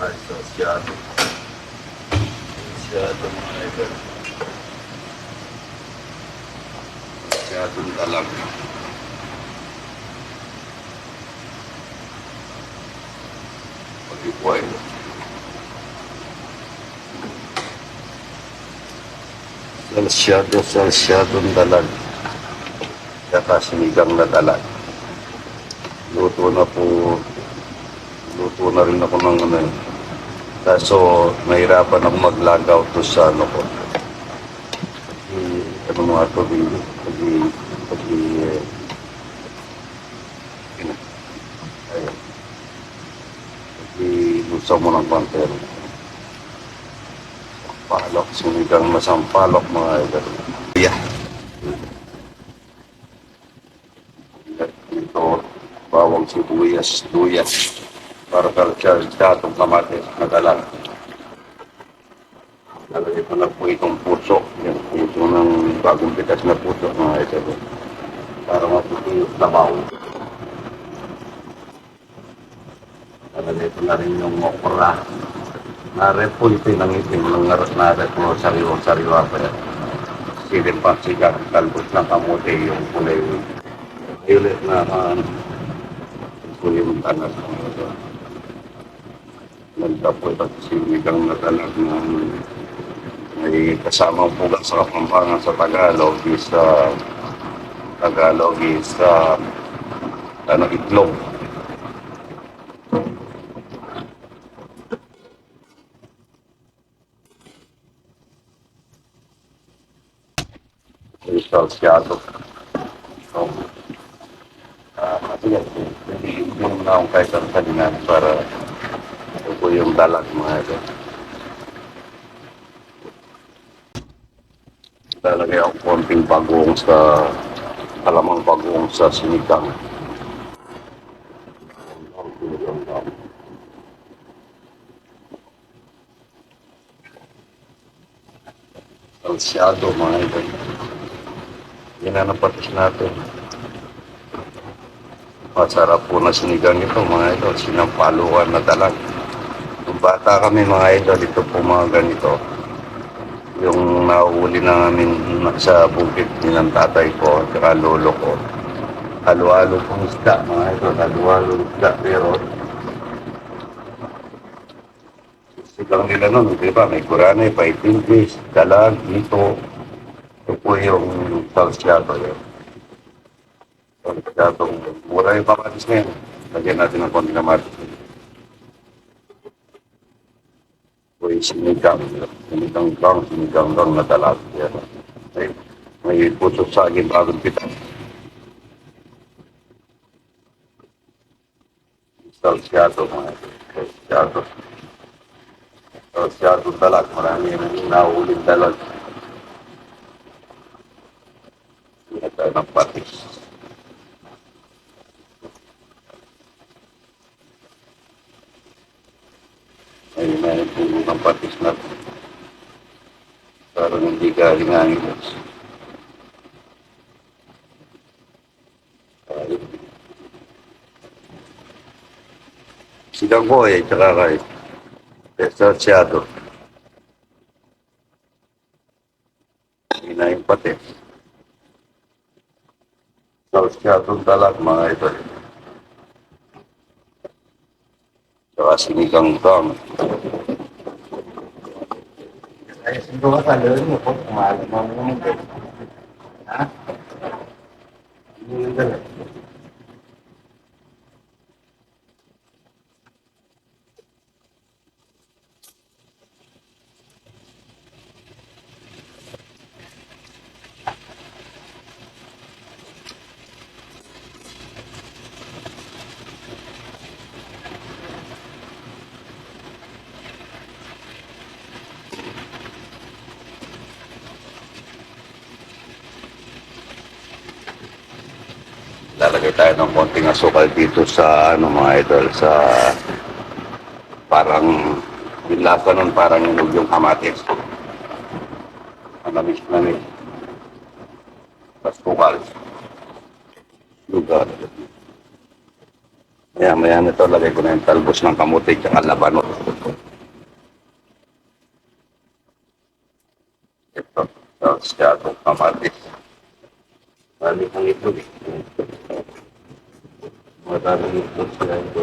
Ay, sosyado. Sosyado mga idol. Sosyadong dalag. Pag-ipuay. Sosyado, sosyadong dalag. Kaya sinigang na dalag. Luto na po luto na rin ako ng ano eh. Kaso, nahirapan ako maglagaw to sa ano ko. Pagi, ano mga to, di- pagi, pagi, eh, lusa mo ng pantero. Palok, sinigang na sampalok mga idol. Yeah. Ito, bawang sibuyas, luyas para kalsyal datong kamatis na dalang. Lalagay ko na po itong puso. Yung puso ng bagong pitas na puso mga ito. Para maputi yung labaw. Lalagay ko na rin yung okra. Nare po ito ng itim ng nare po sariwa-sariwa pa yan. Silin pa sigang kalbos ng kamote yung kulay violet na uh, kulay ng tanas mga nagtapoy at sinigang na talag na may kasama po sa Kapampangan sa Tagalog is sa Tagalog is sa ano, itlog. Crystal Seattle. So, ah, matigas po. Hindi hindi naman akong kahit ang para po yung dalag mga ito. Lalagay ako konting bagong sa alamang bagong sa sinigang. Salsyado mga ito. Yan na napatis natin. Masarap po na sinigang ito mga ito. Sinampaluan na dalag. Bata kami mga idol, ito po mga ganito. Yung nahuli na namin sa bukid ni ng tatay ko, at lolo ko. Halo-halo pong isda mga idol, halo-halo isda. Pero sigang nila nun, di ba? May kurane, fighting fish, dalag, dito. Ito po yung salsyado yun. Salsyado. Mura yung kamatis na yun. Lagyan natin ng konti kamatis. Ito yung sinigang. Sinigang lang, sinigang lang na dalag. Yan. May, may puso sa akin bagong pitas. Salsyado mga ito. Salsyado. Salsyado dalag. Marami yung nahuling dalag. Hindi tayo ng patis. Parang hindi galing ang ilos. Sigang ko eh, tsaka kay Desarciado. Hindi na yung patis. Desarciado dalag mga ito. Tsaka sinigang kang. Siguro ka lalo mo po, kumalam mo mo mo. Ha? Hindi. lalagay tayo ng konting asukal dito sa ano mga idol sa parang yung lasa nun parang yung yung kamatis manamis na ni asukal lugar Maya maya nito lagay ko na yung talbos ng kamuti at labanos. Ito, tapos siya itong kamatis. Marami kang itlog eh. Siya ito.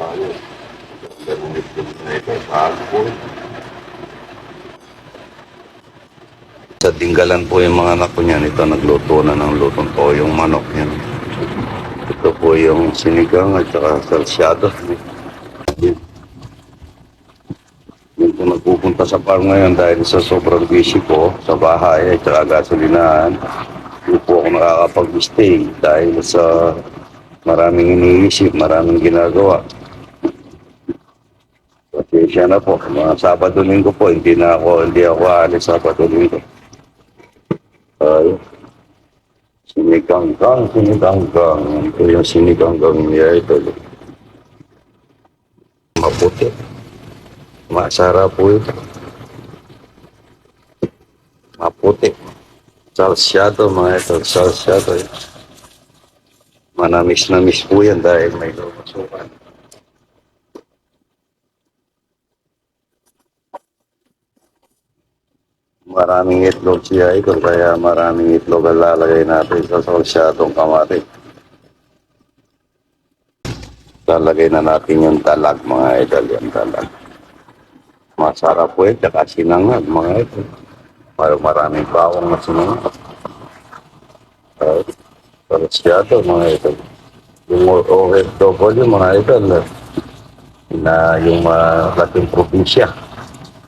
Ayun. Ganun itlog na ito. Bago. Sa Dinggalan po yung mga anak ko niyan. Ito nagluto na ng lutong to yung manok niyan. Ito po yung sinigang at saka salsyado. Yung po nagpupunta sa farm ngayon dahil sa sobrang busy ko sa bahay at saka gasolinahan. Hindi po ako nakakapag-stay dahil sa maraming iniisip, maraming ginagawa. Pasensya na po. Mga Sabado linggo po, hindi na ako, hindi ako aalis Sabado linggo. Ay, siniganggang, siniganggang. Ito yung siniganggang niya ito. Maputi. Masarap po ito. Maputi. Salsyado mga ito. Salsyado. Manamis-namis po yan dahil may lumasukan. Maraming itlog siya ito, kaya maraming itlog ang lalagay natin sa salsyadong kamari. Lalagay na natin yung talag, mga idol, yung talag. Masarap po ito, tsaka sinangag, mga ito. Parang maraming bawang na sinangag. Uh, salsyado, mga ito. Yung OFW, mga idol, na yung mga laking probinsya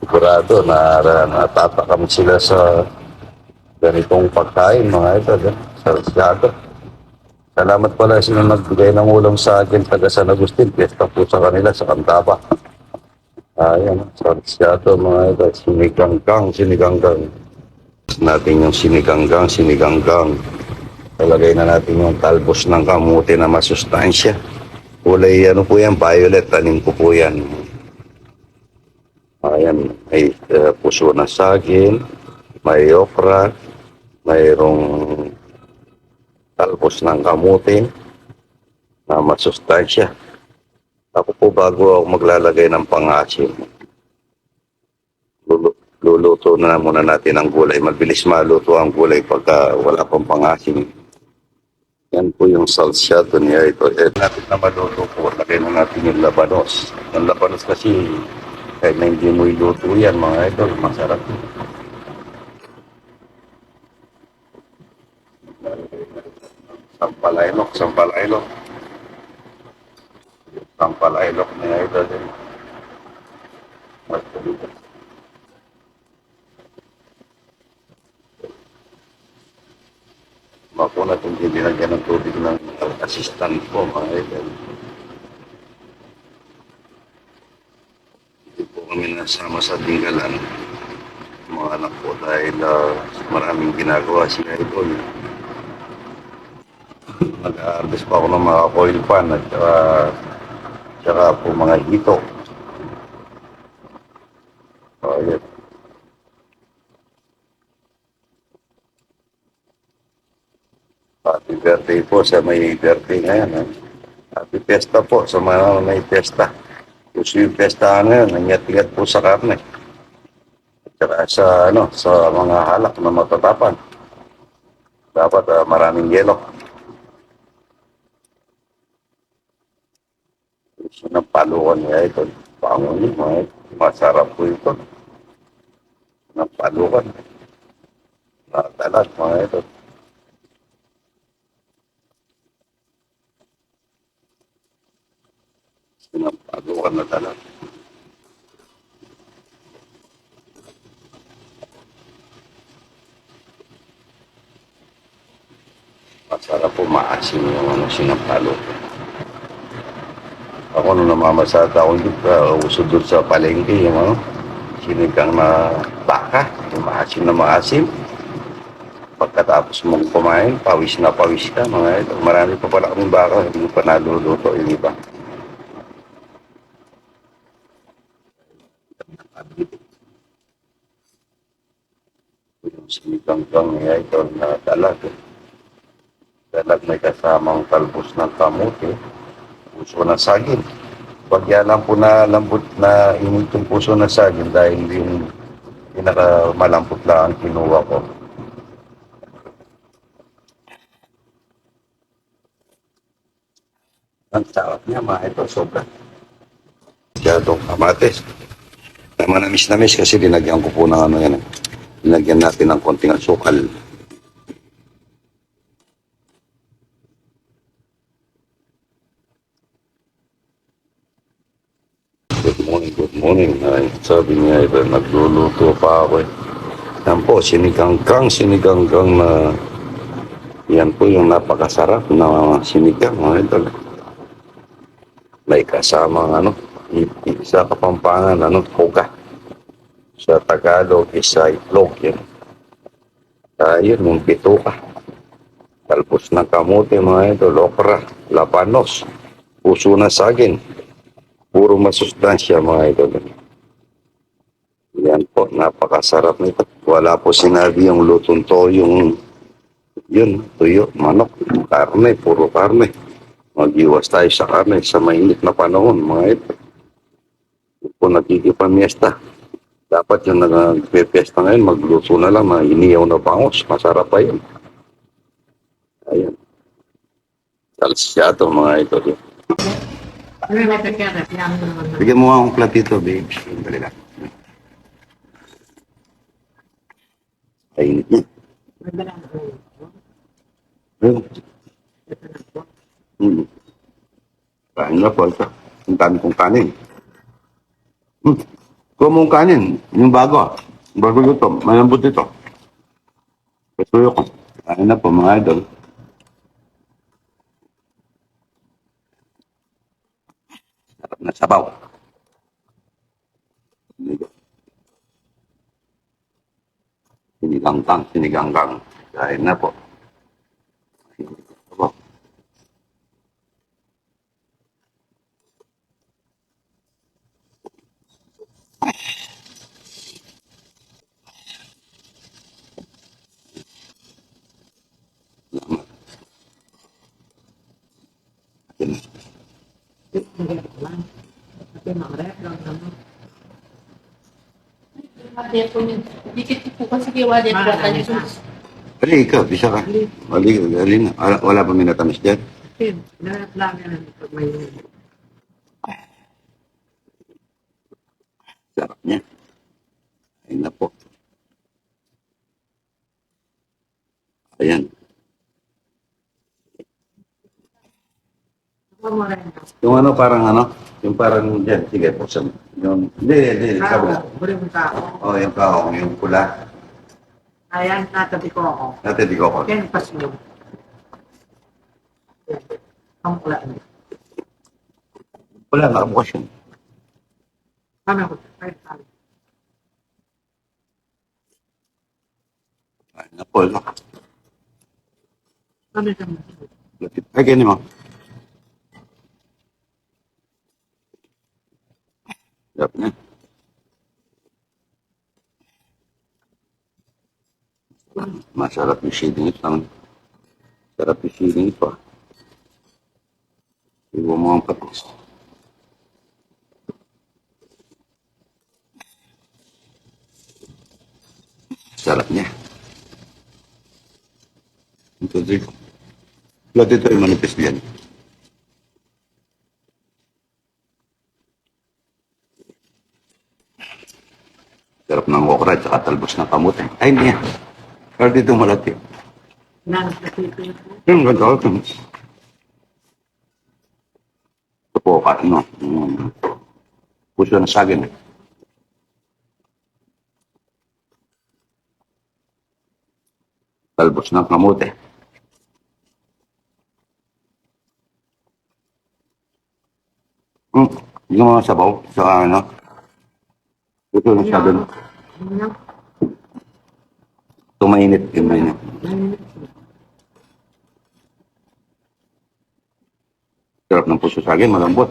sigurado na, na natatakam sila sa ganitong pagkain mga ito. eh. Sarsyado. Salamat pala sila nagbigay ng ulam sa akin taga San Agustin. Pesta po sa kanila sa Kantaba. Ayan, sarsyado mga ito. Siniganggang, siniganggang. Natin yung siniganggang, siniganggang. Talagay na natin yung talbos ng kamuti na masustansya. Kulay ano po yan, violet. Tanim ko po yan. Ayan, may uh, puso na saging, may okra, mayroong talbos ng kamuti na masustansya. Ako po bago ako maglalagay ng pangasim, lulu- luluto na muna natin ang gulay. Mabilis maluto ang gulay pagka wala pang pangasim. Yan po yung salsyado niya ito. Eh, natin na maluto po, lagay na natin yung labanos. Ang labanos kasi kahit na hindi mo iluto yan, mga idol, masarap. Sampalaylok, sampalaylok. Sampalaylok na idol. eh. Mas. Bako na kung binigyan ng tubig ng assistant ko, mga idol. Hindi po kami nasama sa Dingalan. Mga anak po dahil ah, maraming ginagawa si Idol. Nag-harvest pa ako ng mga coil pan at saka, saka po mga hito. Oh, yun. Happy birthday po sa may birthday ngayon. Ha? Happy Fiesta po sa mga may Fiesta. Gusto yung Fiesta ngayon, nangyat-ingat po sa karne. At saka sa, ano, sa mga halak na matatapan. Dapat ah, maraming yelo. Gusto ng palukan niya ito. Pangon niyo, mga ito. Masarap po ito. Ng palukan. Natalag, mga ito. Sinampalukan na talaga. Masarap po maasim yung ano, sinampalo. Ako nung namamasada ako uh, uso doon sa palengke, yung ano, sinigang na baka, yung maasim na maasim. Pagkatapos mong kumain, pawis na pawis ka, mga ito. Marami pa pala kaming baka, hindi pa naluluto, yung iba. Sinigang-gang niya ito na dalag. Dalag may kasamang talbos ng kamote. Puso ng saging. Pag yan lang po na lambot na init yung puso ng saging dahil yung pinaka malambot lang ang kinuha ko. Ang sarap niya mga ito, sobra. Masyadong kamatis. Tama na miss na miss kasi dinagyan ko po ng ano yan. eh. Dinagyan natin ng konting asukal. Sabi niya, iba, nagluluto pa ako eh. Yan po, siniganggang, siniganggang na yan po yung napakasarap na sinigang, mga idol. May kasamang ano, sa Kapampangan, ano, puga. Sa Tagalog, isa itlog yan. Ayun, yung bituka. Talbos ng kamote, mga idol, okra, labanos, puso na saging. Puro masustansya, mga idol. Yan po, napakasarap nito. Wala po sinabi yung lutong to, yung yun, tuyo, manok, karne, puro karne. Mag-iwas tayo sa karne sa mainit na panahon, mga ito. Kung nagkikipamiesta, dapat yung nagpipiesta ngayon, magluto na lang, iniyaw na bangos, masarap pa yun. Ayan. Salsyado, mga ito. Ano na. Bigyan mo nga akong platito, babes. Dali lang. Ko. Ayun. Ito na po. Hmm. Kain na po ito. Ang dami kong kanin. Hmm. Kuha mong kanin. Yung bago. ah. Bago ito. Malambot ito. Patuyo ko. Kain na po mga idol. Sarap na sabaw. Siniganggang, siniganggang. Kain na po. Sabaw. Maganda ko lang. Ito yung mga rep lang naman. Wadir po yun. Dikit po ah. Ali, ikaw, bisa ka. Ali, ali na. Wala, wala pa minatamis dyan. Ito, narap lang yan pag may Sarap niya. Ayun na po. Ayan. Yung ano, parang ano? Yung parang dyan. Sige, buksan mo. Yung, hindi, hindi, hindi. Sabi na. Oh, yung kaong, yung pula. Ayan, natabi ko ako. Dati di ko ako. Kaya pas mo. Ang pula niya. Pula, nakabukas yun. Kami ako. Ay, ay. Ayun na? Kami kami. Lapit. Ay, ganyan mo. Sarap niya. Masarap yung shading ito. Ang sarap yung shading ito. ah. Iwan mo ang patis. Sarap niya. Ito dito. Lahat ito ay manipis diyan. Sarap ng okra at saka talbos ng kamote. Ay, hindi Pero dito ko. Yung ganda ito. Ito po, ano, um, puso ng saging. Talbos ng kamote. Hmm, yung mga sabaw sa ano, puso ng saging. Ano? Tumainit din mainit. Sarap ng puso sa akin, malambot.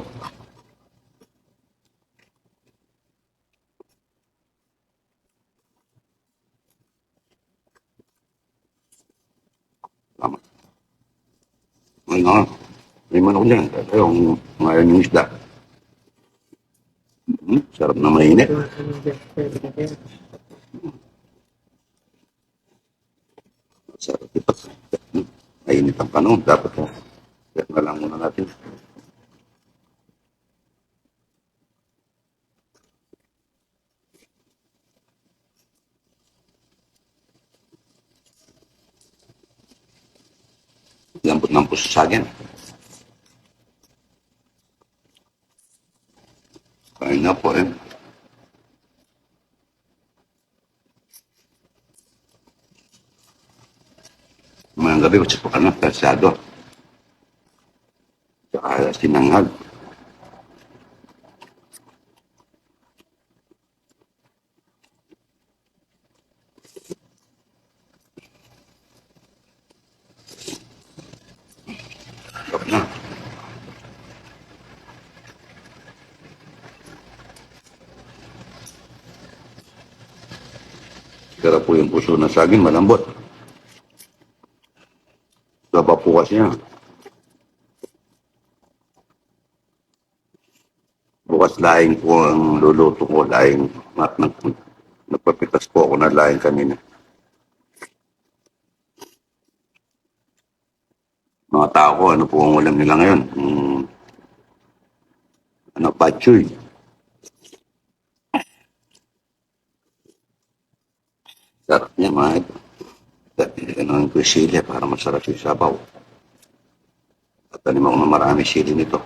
Tama. Ay nga, may manok niyan. Kaya yung mayan yung isda. Hmm, sarap na mainit. Ang panahon. Dapat na. Kaya na lang muna natin. Lambot ng puso sa akin. Kain na po eh. Mayang gabi, kasi po ka na, persado. Tsaka sinangag. Sarap na. Sarap po yung puso na saging, malambot. Po kasi yan. Bukas laing po ang luluto ko, laing nag, nagpapitas ako na laing kanina. Mga tao ko, ano po ang ulam nila ngayon? Hmm, ano, patchoy. Sarap niya mga ito. Ang ko sili para masarap yung sabaw. At tanim ako ng marami sili nito.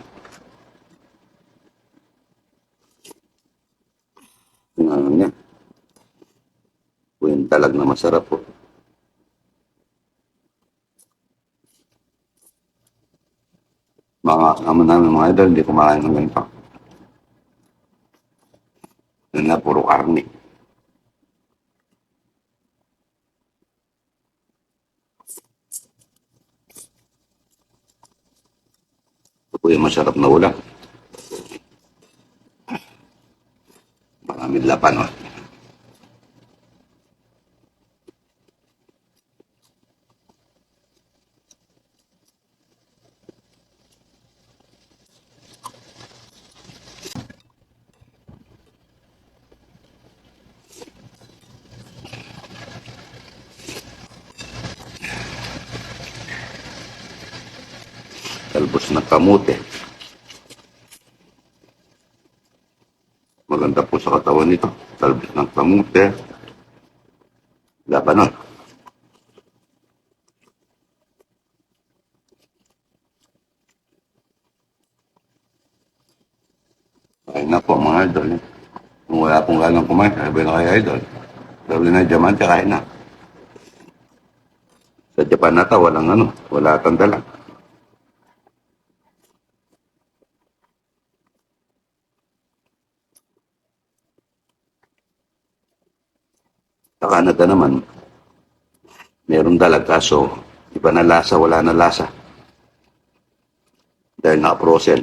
Ano niya. Yung talag na masarap po. Mga kasama namin mga idol, hindi kumakain ng ganito. Yun na, puro karne. Masarap na ulam. Maraming lapan, oh. Talbos na kamote. Maganda po sa katawan nito. Talbos ng kamote. Labanon. Ay na po mga idol. Kung wala pong ganang kumain, sabi na kayo idol. Sabi na diamante, kain na. Sa Japan nata, walang ano, wala atang dala. Sa Canada naman, meron dalag kaso iba na lasa, wala na lasa. Dahil naka-frozen.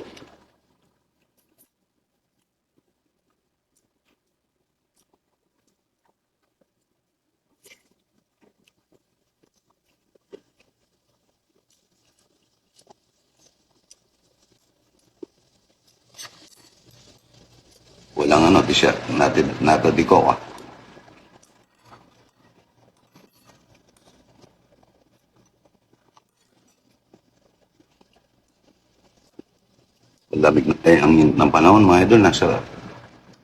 Walang ano, t-shirt. Natin, natadiko ka. Ang lamig na, eh, ang init ng panahon, mga idol, nasa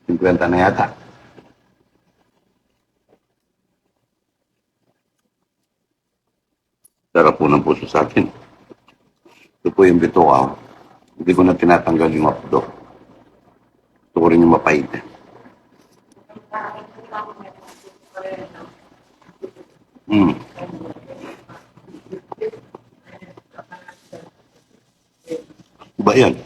50 na yata. Sarap po ng puso sa akin. Ito po yung bituka. oh. Hindi ko na tinatanggal yung apdo. Ito ko rin yung mapait. Hmm. Ba yan?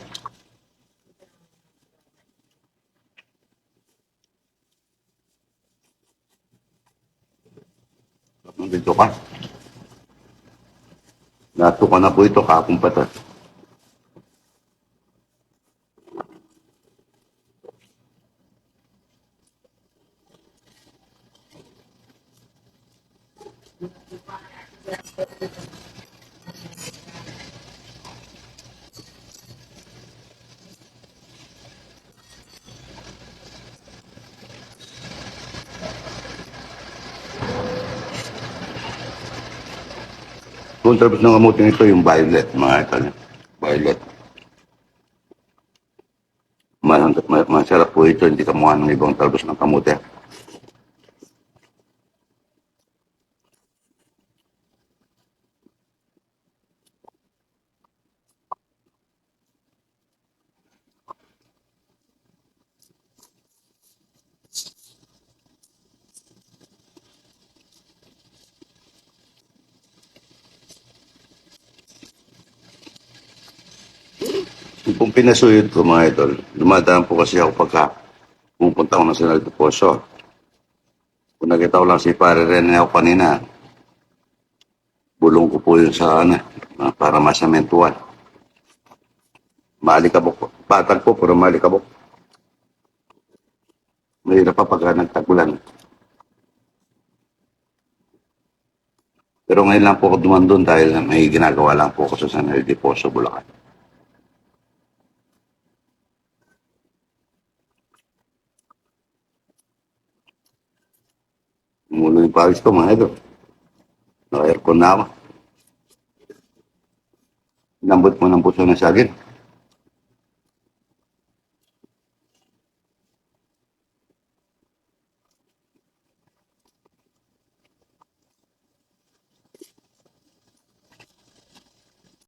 Dito ka. Nato ka na po ito, kakong talbos ng kamuti nito, yung violet, mga idol. Violet. Masarap po ito, hindi kamuha ng ibang talbos ng kamuti. Kung pinasuyod ko mga idol, dumadaan po kasi ako pagka pupunta ako ng Senal de Poso. Kung nakita ko lang si Pare Rene ako kanina, bulong ko po yun sa ano, ah, para masamentuan. Maalikabok po. Patag po, pero maalikabok. Mahirap pa pagka nagtagulan. Pero ngayon lang po ako dumandun dahil may ginagawa lang po ako sa San Jose de Poso, Bulacan. Umulo yung pawis ko, mga idol. Naka-aircon na ako. Lambot mo ng puso ng saging.